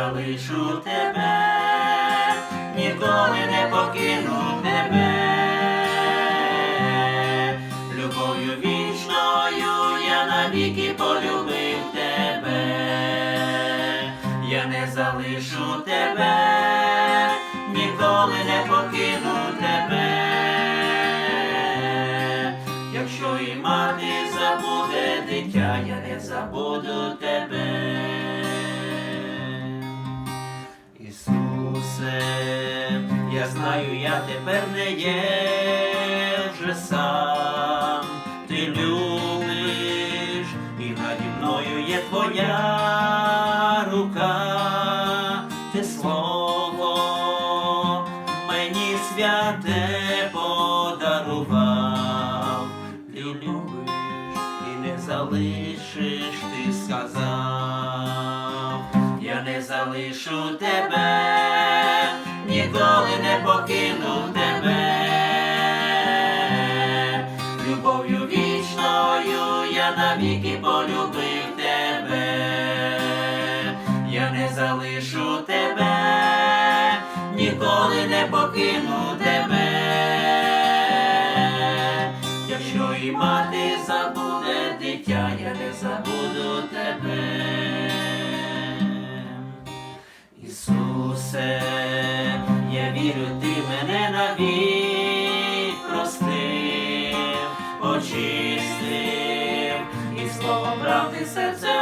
залишу тебе, ніколи не покину тебе. Любов'ю вічною я навіки полюбив тебе, я не залишу тебе, ніколи не покину тебе. Якщо і мати забуде дитя, я не забуду тебе. Ісусе, я знаю, я тепер не є вже сам, ти любиш, і наді мною є твоя рука, ти слово мені святе подарував, ти любиш і не залишиш, ти сказав, я не залишу тебе, не залишу тебе, ніколи не покину тебе. Якщо і мати забуде дитя, я не забуду тебе. Ісусе, я вірю, ти мене навік простив, очистив, і словом правди серце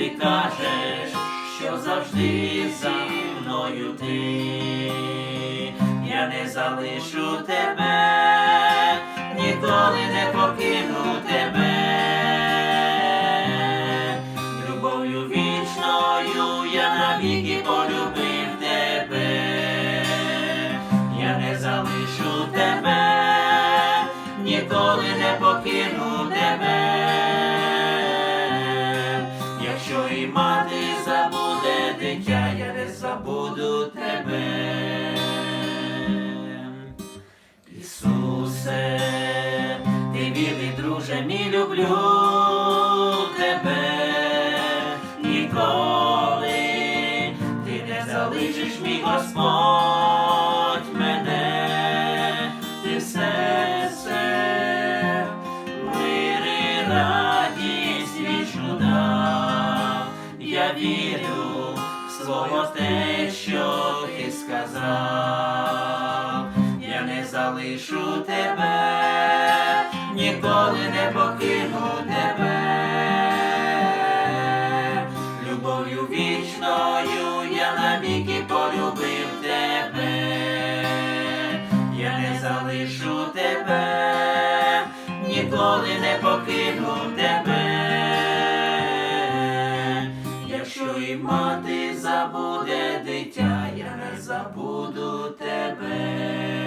ти кажеш, що завжди зі мною ти я не залишу тебе, ніколи не покину тебе. Любов'ю вічною я навіки полюбив тебе, я не залишу тебе, ніколи не мати забуде дитя, я не забуду тебе. Ісусе, ти вірний друже, мій люблю тебе ніколи, ти не залишиш мій Господь слово те, що ти сказав. Я не залишу тебе, ніколи не покину тебе. Любов'ю вічною я навіки полюбив тебе. Я не залишу тебе, ніколи не покину тебе. Не забуду тебе.